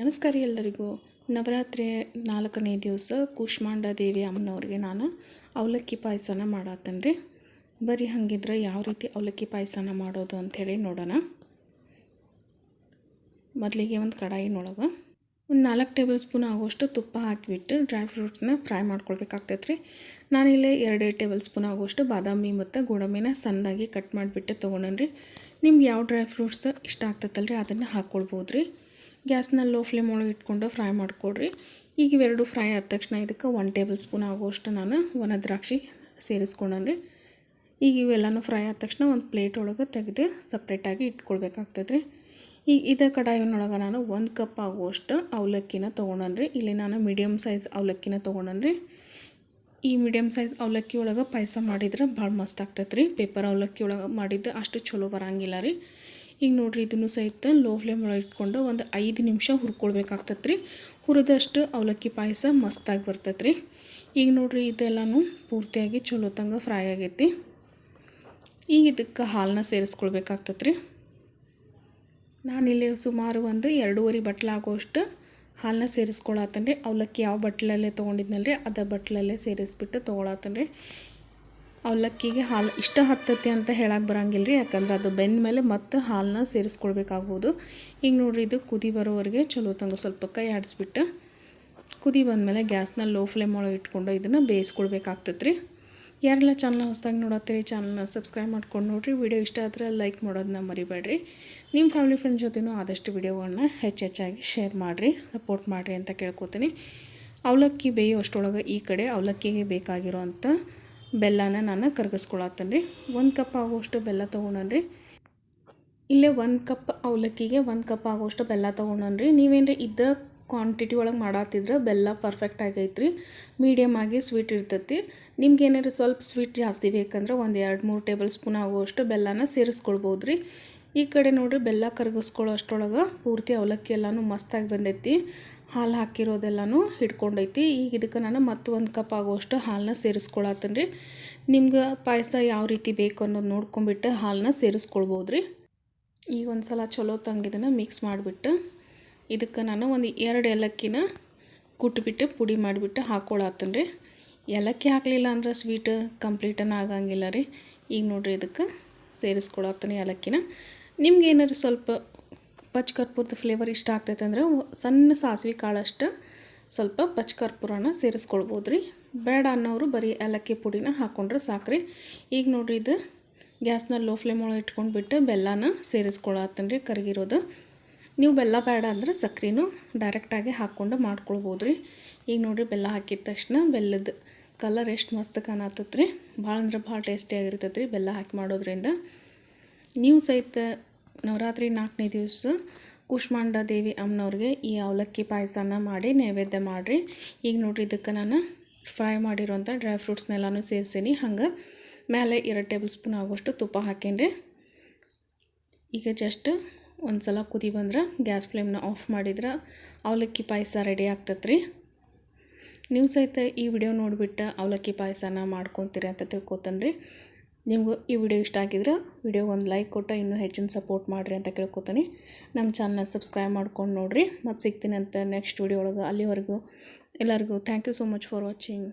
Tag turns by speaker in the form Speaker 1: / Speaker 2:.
Speaker 1: ನಮಸ್ಕಾರ ಎಲ್ಲರಿಗೂ. ನವರಾತ್ರಿ ನಾಲ್ಕನೇ ದಿವಸ ಕೂಷ್ಮಾಂಡ ದೇವಿ ಅಮ್ಮನವ್ರಿಗೆ ನಾನು ಅವಲಕ್ಕಿ ಪಾಯಸನ ಮಾಡತ್ತೇನೆ ರೀ. ಬರೀ ಹಂಗಿದ್ರೆ ಯಾವ ರೀತಿ ಅವಲಕ್ಕಿ ಪಾಯಸನ ಮಾಡೋದು ಅಂಥೇಳಿ ನೋಡೋಣ. ಮೊದಲಿಗೆ ಒಂದು ಕಡಾಯಿನೊಳಗೆ ಒಂದು ನಾಲ್ಕು ಟೇಬಲ್ ಸ್ಪೂನ್ ಆಗುವಷ್ಟು ತುಪ್ಪ ಹಾಕಿಬಿಟ್ಟು ಡ್ರೈ ಫ್ರೂಟ್ಸ್ನ ಫ್ರೈ ಮಾಡ್ಕೊಳ್ಬೇಕಾಗ್ತೈತೆ ರೀ. ನಾನಿಲ್ಲೇ ಎರಡೆರಡು ಟೇಬಲ್ ಸ್ಪೂನ್ ಆಗುವಷ್ಟು ಬಾದಾಮಿ ಮತ್ತು ಗೋಡಂಬಿನ ಸಣ್ಣದಾಗಿ ಕಟ್ ಮಾಡಿಬಿಟ್ಟು ತೊಗೊಂಡೇನಿ ರೀ. ನಿಮ್ಗೆ ಯಾವ ಡ್ರೈ ಫ್ರೂಟ್ಸ್ ಇಷ್ಟ ಆಗ್ತೈತಲ್ರಿ ಅದನ್ನು ಹಾಕ್ಕೊಳ್ಬೋದು ರೀ ಗ್ಯಾಸ್ನ ಲೋ ಫ್ಲೇಮ್ ಒಳಗೆ ಇಟ್ಕೊಂಡು ಫ್ರೈ ಮಾಡಿಕೊಡ್ರಿ. ಈಗ ಇವೆರಡು ಫ್ರೈ ಆದ ತಕ್ಷಣ ಇದಕ್ಕೆ ಒನ್ ಟೇಬಲ್ ಸ್ಪೂನ್ ಆಗುವಷ್ಟು ನಾನು ಒಣ ದ್ರಾಕ್ಷಿ ಸೇರಿಸ್ಕೊಂಡ್ರಿ ಈಗ ಇವೆಲ್ಲನೂ ಫ್ರೈ ಆದ ತಕ್ಷಣ ಒಂದು ಪ್ಲೇಟ್ ಒಳಗೆ ತೆಗೆದು ಸಪ್ರೇಟಾಗಿ ಇಟ್ಕೊಳ್ಬೇಕಾಗ್ತದೆ ರೀ ಈಗ ಇದೇ ಕಡಾಯಿನೊಳಗೆ ನಾನು ಒಂದು ಕಪ್ ಆಗುವಷ್ಟು ಅವಲಕ್ಕಿನ ತೊಗೊಂಡ್ರಿ ಇಲ್ಲಿ ನಾನು ಮೀಡಿಯಮ್ ಸೈಜ್ ಅವಲಕ್ಕಿನ ತೊಗೊಂಡ್ರಿ ಈ ಮೀಡಿಯಮ್ ಸೈಜ್ ಅವಲಕ್ಕಿ ಒಳಗೆ ಪಾಯಸ ಮಾಡಿದ್ರೆ ಭಾಳ ಮಸ್ತ್ ಆಗ್ತೈತೆ ರೀ ಪೇಪರ್ ಅವಲಕ್ಕಿ ಒಳಗೆ ಮಾಡಿದ್ದು ಅಷ್ಟು ಚಲೋ ಬರೋಂಗಿಲ್ಲ ರೀ. ಈಗ ನೋಡಿರಿ ಇದನ್ನು ಸಹಿತ ಲೋ ಫ್ಲೇಮ್ ಒಳಗೆ ಇಟ್ಕೊಂಡು ಒಂದು ಐದು ನಿಮಿಷ ಹುರ್ಕೊಳ್ಬೇಕಾಗ್ತದೆ ರೀ ಹುರಿದಷ್ಟು ಅವಲಕ್ಕಿ ಪಾಯಸ ಮಸ್ತಾಗಿ ಬರ್ತೈತೆ ರೀ ಈಗ ನೋಡಿರಿ ಇದೆಲ್ಲಾನು ಪೂರ್ತಿಯಾಗಿ ಚಲೋ ತಂಗ ಫ್ರೈ ಆಗೈತಿ. ಈಗ ಇದಕ್ಕೆ ಹಾಲನ್ನ ಸೇರಿಸ್ಕೊಳ್ಬೇಕಾಗ್ತದೆ ರೀ ನಾನಿಲ್ಲಿ ಸುಮಾರು ಒಂದು ಎರಡೂವರೆ ಬಟ್ಲಾಗುವಷ್ಟು ಹಾಲನ್ನ ಸೇರಿಸ್ಕೊಳತ್ತೇನೆ ರೀ ಅವಲಕ್ಕಿ ಯಾವ ಬಟ್ಲಲ್ಲೇ ತೊಗೊಂಡಿದ್ನಲ್ಲ ರೀ ಅದ ಬಟ್ಲಲ್ಲೇ ಸೇರಿಸ್ಬಿಟ್ಟು ತೊಗೊಳತ್ತೇನೆ ರೀ ಅವಲಕ್ಕಿಗೆ ಹಾಲು ಇಷ್ಟ ಹತ್ತತಿ ಅಂತ ಹೇಳಕ್ಕೆ ಬರೋಂಗಿಲ್ಲ ರೀ ಯಾಕಂದ್ರೆ ಅದು ಬೆಂದ ಮೇಲೆ ಮತ್ತೆ ಹಾಲನ್ನ ಸೇರಿಸ್ಕೊಳ್ಬೇಕಾಗ್ಬೋದು. ಈಗ ನೋಡಿರಿ ಇದು ಕುದಿ ಬರೋವರೆಗೆ ಚಲೋ ತಂಗ ಸ್ವಲ್ಪ ಕೈ ಆಡಿಸ್ಬಿಟ್ಟು ಕುದಿ ಬಂದಮೇಲೆ ಗ್ಯಾಸ್ನ ಲೋ ಫ್ಲೇಮ್ ಒಳಗೆ ಇಟ್ಕೊಂಡು ಇದನ್ನು ಬೇಯಿಸ್ಕೊಳ್ಬೇಕಾಗ್ತೈತೆ ರೀ ಯಾರೆಲ್ಲ ಚಾನಲ್ನ ಹೊಸ್ದಾಗಿ ನೋಡತ್ತೀರಿ, ಚಾನಲ್ನ ಸಬ್ಸ್ಕ್ರೈಬ್ ಮಾಡ್ಕೊಂಡು ನೋಡಿರಿ. ವಿಡಿಯೋ ಇಷ್ಟ ಆದರೆ ಲೈಕ್ ಮಾಡೋದನ್ನ ಮರಿಬೇಡ್ರಿ. ನಿಮ್ಮ ಫ್ಯಾಮಿಲಿ ಫ್ರೆಂಡ್ ಜೊತೆನೂ ಆದಷ್ಟು ವಿಡಿಯೋಗಳನ್ನ ಹೆಚ್ಚೆಚ್ಚಾಗಿ ಶೇರ್ ಮಾಡಿರಿ, ಸಪೋರ್ಟ್ ಮಾಡಿರಿ ಅಂತ ಕೇಳ್ಕೊತೀನಿ. ಅವಲಕ್ಕಿ ಬೇಯೋ ಅಷ್ಟರೊಳಗೆ ಈ ಕಡೆ ಅವಲಕ್ಕಿಗೆ ಬೇಕಾಗಿರೋ ಅಂಥ ಬೆಲ್ಲನ ನಾನು ಕರಗಿಸ್ಕೊಳತ್ತೇನೆ ರೀ ಒಂದು ಕಪ್ ಆಗುವಷ್ಟು ಬೆಲ್ಲ ತೊಗೊಂಡ್ರಿ ಇಲ್ಲೇ ಒಂದು ಕಪ್ ಅವಲಕ್ಕಿಗೆ ಒಂದು ಕಪ್ ಆಗುವಷ್ಟು ಬೆಲ್ಲ ತೊಗೊಂಡ್ರಿ ನೀವೇನು ಇದ್ದ ಕ್ವಾಂಟಿಟಿ ಒಳಗೆ ಮಾಡತ್ತಿದ್ರೆ ಬೆಲ್ಲ ಪರ್ಫೆಕ್ಟ್ ಆಗೈತ್ರಿ. ಮೀಡಿಯಮ್ ಆಗಿ ಸ್ವೀಟ್ ಇರ್ತೈತಿ. ನಿಮ್ಗೆ ಏನಾರು ಸ್ವಲ್ಪ ಸ್ವೀಟ್ ಜಾಸ್ತಿ ಬೇಕಂದ್ರೆ ಒಂದು ಎರಡು ಮೂರು ಟೇಬಲ್ ಸ್ಪೂನ್ ಆಗುವಷ್ಟು ಬೆಲ್ಲನ ಸೇರಿಸ್ಕೊಳ್ಬೋದು ರೀ ಈ ಕಡೆ ನೋಡಿರಿ ಬೆಲ್ಲ ಕರಗಿಸ್ಕೊಳ್ಳೋ ಅಷ್ಟರೊಳಗೆ ಪೂರ್ತಿ ಅವಲಕ್ಕಿ ಎಲ್ಲನೂ ಮಸ್ತಾಗಿ ಬಂದೈತಿ. ಹಾಲು ಹಾಕಿರೋದೆಲ್ಲನೂ ಹಿಡ್ಕೊಂಡೈತಿ. ಈಗ ಇದಕ್ಕೆ ನಾನು ಮತ್ತು ಒಂದು ಕಪ್ ಆಗುವಷ್ಟು ಹಾಲನ್ನ ಸೇರಿಸ್ಕೊಳತ್ತೀನಿ ರೀ ನಿಮ್ಗೆ ಪಾಯಸ ಯಾವ ರೀತಿ ಬೇಕು ಅನ್ನೋದು ನೋಡ್ಕೊಂಬಿಟ್ಟು ಹಾಲನ್ನ ಸೇರಿಸ್ಕೊಳ್ಬೋದು ರೀ ಈಗ ಒಂದು ಸಲ ಚಲೋ ತಂಗಿದನ್ನು ಮಿಕ್ಸ್ ಮಾಡಿಬಿಟ್ಟು ಇದಕ್ಕೆ ನಾನು ಒಂದು ಎರಡು ಏಲಕ್ಕಿನ ಕುಟ್ಬಿಟ್ಟು ಪುಡಿ ಮಾಡಿಬಿಟ್ಟು ಹಾಕ್ಕೊಳತ್ತೀನಿ ರೀ ಏಲಕ್ಕಿ ಹಾಕಲಿಲ್ಲ ಅಂದ್ರೆ ಸ್ವೀಟ್ ಕಂಪ್ಲೀಟನ್ನು ಆಗಂಗಿಲ್ಲ ರೀ. ಈಗ ನೋಡಿರಿ ಇದಕ್ಕೆ ಸೇರಿಸ್ಕೊಳತ್ತೀನಿ ಏಲಕ್ಕಿನ. ನಿಮ್ಗೆ ಏನಾರು ಸ್ವಲ್ಪ ಪಚ್ ಕರ್ಪೂರದ ಫ್ಲೇವರ್ ಇಷ್ಟ ಆಗ್ತೈತೆ ಅಂದರೆ ಸಣ್ಣ ಸಾಸಿವೆ ಕಾಳಷ್ಟು ಸ್ವಲ್ಪ ಪಚ್ ಕರ್ಪೂರನ ಸೇರಿಸ್ಕೊಳ್ಬೋದು ರೀ ಬೇಡ ಅನ್ನೋರು ಬರೀ ಏಲಕ್ಕಿ ಪುಡಿನ ಹಾಕ್ಕೊಂಡ್ರೆ ಸಾಕ್ರಿ. ಈಗ ನೋಡ್ರಿ ಇದು ಗ್ಯಾಸ್ನ ಲೋ ಫ್ಲೇಮ್ ಒಳಗೆ ಇಟ್ಕೊಂಡು ಬಿಟ್ಟು ಬೆಲ್ಲನ ಸೇರಿಸ್ಕೊಳತ್ತೇನೆ ರೀ ಕರಗಿರೋದು. ನೀವು ಬೆಲ್ಲ ಬೇಡ ಅಂದ್ರೆ ಸಕ್ರೆನೂ ಡೈರೆಕ್ಟಾಗಿ ಹಾಕ್ಕೊಂಡು ಮಾಡ್ಕೊಳ್ಬೋದು ರೀ ಈಗ ನೋಡಿರಿ ಬೆಲ್ಲ ಹಾಕಿದ ತಕ್ಷಣ ಬೆಲ್ಲದ ಕಲರ್ ಎಷ್ಟು ಮಸ್ತ್ ಕಾಣತ್ತತ್ರಿ ಭಾಳ ಅಂದ್ರೆ ಭಾಳ ಟೇಸ್ಟಿಯಾಗಿರ್ತೈತೆ ರೀ ಬೆಲ್ಲ ಹಾಕಿ ಮಾಡೋದ್ರಿಂದ. ನೀವು ಸಹಿತ ನವರಾತ್ರಿ ನಾಲ್ಕನೇ ದಿವಸ ಕುಷ್ಮಾಂಡ ದೇವಿ ಅಮ್ಮನವ್ರಿಗೆ ಈ ಅವಲಕ್ಕಿ ಪಾಯಸನ ಮಾಡಿ ನೈವೇದ್ಯ ಮಾಡಿರಿ. ಈಗ ನೋಡಿರಿ ಇದಕ್ಕೆ ನಾನು ಫ್ರೈ ಮಾಡಿರೋಂಥ ಡ್ರೈ ಫ್ರೂಟ್ಸ್ನೆಲ್ಲನೂ ಸೇರಿಸೀನಿ. ಹಂಗೆ ಮೇಲೆ ಎರಡು ಟೇಬಲ್ ಸ್ಪೂನ್ ಆಗೋಷ್ಟು ತುಪ್ಪ ಹಾಕೇನಿ ಈಗ ಜಸ್ಟ್ ಒಂದು ಸಲ ಕುದಿ ಬಂದ್ರೆ ಗ್ಯಾಸ್ ಫ್ಲೇಮ್ನ ಆಫ್ ಮಾಡಿದ್ರೆ ಅವಲಕ್ಕಿ ಪಾಯಸ ರೆಡಿ ಆಗ್ತದೆ ರೀ ನೀವು ಸಹಿತ ಈ ವಿಡಿಯೋ ನೋಡಿಬಿಟ್ಟು ಅವಲಕ್ಕಿ ಪಾಯಸನ ಮಾಡ್ಕೊತೀರಿ ಅಂತ ತಿಳ್ಕೊತಾನೆ ನಿಮಗೂ ಈ ವಿಡಿಯೋ ಇಷ್ಟ ಆಗಿದ್ರೆ ವಿಡಿಯೋಗೆ ಒಂದು ಲೈಕ್ ಕೊಟ್ಟು ಇನ್ನೂ ಹೆಚ್ಚಿನ ಸಪೋರ್ಟ್ ಮಾಡಿರಿ ಅಂತ ಕೇಳ್ಕೊತೀನಿ. ನಮ್ಮ ಚಾನಲ್ನ ಸಬ್ಸ್ಕ್ರೈಬ್ ಮಾಡ್ಕೊಂಡು ನೋಡಿರಿ. ಮತ್ತು ಸಿಗ್ತೀನಿ ಅಂತ ನೆಕ್ಸ್ಟ್ ವಿಡಿಯೋ ಒಳಗೆ. ಅಲ್ಲಿವರೆಗೂ ಎಲ್ಲರಿಗೂ thank you so much for watching